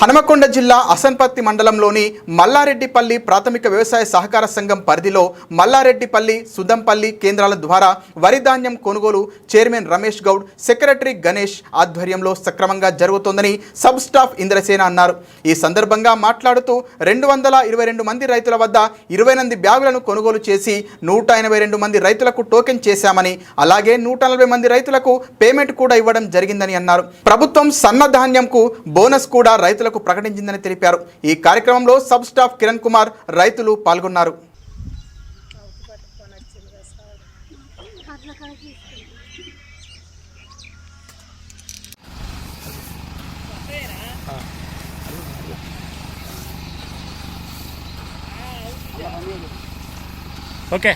హనుమకొండ జిల్లా అసన్పత్తి మండలంలోని మల్లారెడ్డిపల్లి ప్రాథమిక వ్యవసాయ సహకార సంఘం పరిధిలో మల్లారెడ్డిపల్లి సుదంపల్లి కేంద్రాల ద్వారా వరి ధాన్యం కొనుగోలు చైర్మన్ రమేష్ గౌడ్ సెక్రటరీ గణేష్ ఆధ్వర్యంలో సక్రమంగా జరుగుతోందని సబ్ స్టాఫ్ ఇంద్రసేన అన్నారు. ఈ సందర్భంగా మాట్లాడుతూ రెండు వందల ఇరవై రెండు మంది రైతుల వద్ద ఇరవై ఎనిమిది బ్యాగులను కొనుగోలు చేసి నూట ఎనభై రెండు మంది రైతులకు టోకెన్ చేశామని అలాగే నూట నలభై మంది రైతులకు పేమెంట్ కూడా ఇవ్వడం జరిగిందని అన్నారు. ప్రభుత్వం సన్నధాన్యంకు బోనస్ కూడా రైతులకు ప్రకటించిందని తెలిపారు. ఈ కార్యక్రమంలో సబ్ స్టాఫ్ కిరణ్ కుమార్ రైతులు పాల్గొన్నారు. ఓకే.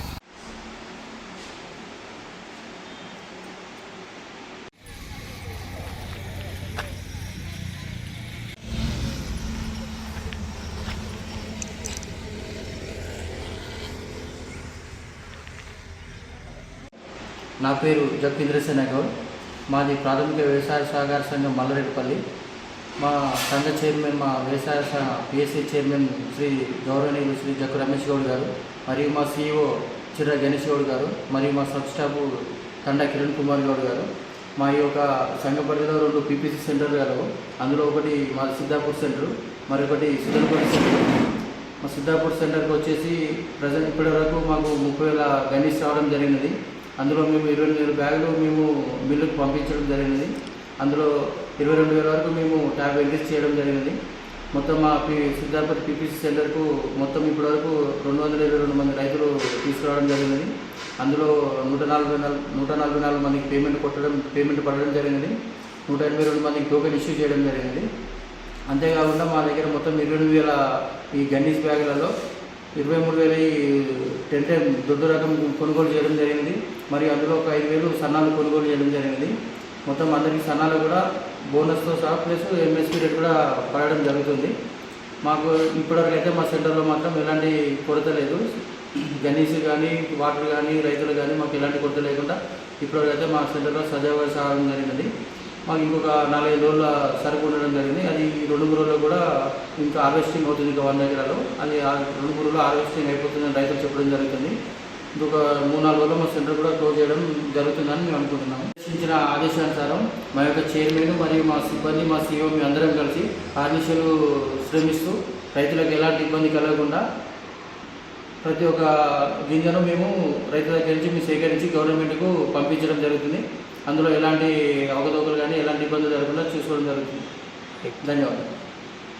నా పేరు జగ్గింద్రసేన గౌడ్ మాది ప్రాథమిక వ్యవసాయ సహకార సంఘం మల్లరెడ్డిపల్లి. మా సంఘ చైర్మన్ మా వ్యవసాయ పిఎస్సి చైర్మన్ శ్రీ గౌరవనీయులు శ్రీ జక్కు రమేష్ గౌడ్ గారు మరియు మా సిఇఓ చిర్ర గణేష్ గౌడ్ గారు మరియు మా సబ్ స్టాఫ్ తండా కిరణ్ కుమార్ గౌడ్ గారు. మా యొక్క సంఘ పరిధిలో రెండు పీపీసీ సెంటర్ గలవు. అందులో ఒకటి మా సిద్ధాపూర్ సెంటర్ మరొకటి సుదర్పల్లి సెంటర్. మా సిద్ధాపూర్ సెంటర్కి వచ్చేసి ప్రజెంట్ ఇప్పటి వరకు మాకు ముప్పై వేల గణేష్ రావడం జరిగినది. అందులో మేము ఇరవై వేల బ్యాగులు మేము మిల్లుకు పంపించడం జరిగినది అందులో ఇరవై రెండు వేల వరకు మేము ట్యాబ్ ఎంట్రీస్ చేయడం జరిగినది మొత్తం మా పి సిద్ధాపతి పీపీసీ సెంటర్కు మొత్తం ఇప్పటి వరకు రెండు వందల ఇరవై రెండు మంది రైతులు తీసుకురావడం జరిగినది అందులో నూట నలభై నాలుగు నూట నలభై నాలుగు మందికి పేమెంట్ కొట్టడం పేమెంట్ పడడం జరిగినది నూట ఎనభై రెండు మందికి టోకెన్ ఇష్యూ చేయడం జరిగినది అంతేకాకుండా మా దగ్గర మొత్తం ఇరవై ఎనిమిది వేల ఈ గన్నీస్ బ్యాగులలో ఇరవై మూడు వేల టెంటే టెన్ టెన్ దొడ్డు రకం కొనుగోలు చేయడం జరిగింది. మరియు అందులో ఒక ఐదు వేలు సన్నాలు కొనుగోలు చేయడం జరిగింది. మొత్తం అందరికీ సన్నాలు కూడా బోనస్తో సహా ప్లస్ ఎంఎస్పీ రేట్ కూడా పడడం జరుగుతుంది. మాకు ఇప్పటివరకు అయితే మా సెంటర్లో మాత్రం ఎలాంటి కొరత లేదు. గనీస్ కానీ వాటర్ కానీ రైతులు కానీ మాకు ఎలాంటి కొరత లేకుండా ఇప్పటివరకు అయితే మా సెంటర్లో సజావుగా సాగడం జరిగినది మాకు ఇంకొక నాలుగైదు రోజుల సరుకు ఉండడం జరిగింది. అది రెండు మూడు రోజుల్లో కూడా ఇంకా హార్వెస్టింగ్ అవుతుంది ఇంకా వంద ఎకరాలు అది ఆ రెండు మూడు రోజులు హార్వెస్టింగ్ అయిపోతుందని రైతులు చెప్పడం జరుగుతుంది. ఇంకొక మూడు నాలుగు రోజులు మా సెంటర్ కూడా క్లోజ్ చేయడం జరుగుతుందని మేము అనుకుంటున్నాము. ఇచ్చిన ఆదేశానుసారం మా యొక్క చైర్మన్ మరియు మా సిబ్బంది మా సీఓ మీ అందరం కలిసి ఆర్నిషలు శ్రమిస్తూ రైతులకు ఎలాంటి ఇబ్బంది కలగకుండా ప్రతి ఒక్క గింజను మేము రైతుల దగ్గర నుంచి మేము సేకరించి గవర్నమెంట్కు పంపించడం జరుగుతుంది. అందులో ఎలాంటి అవకతవకలు కానీ ఎలాంటి ఇబ్బందులు జరగకుండా చూసుకోవడం జరుగుతుంది. ధన్యవాదాలు.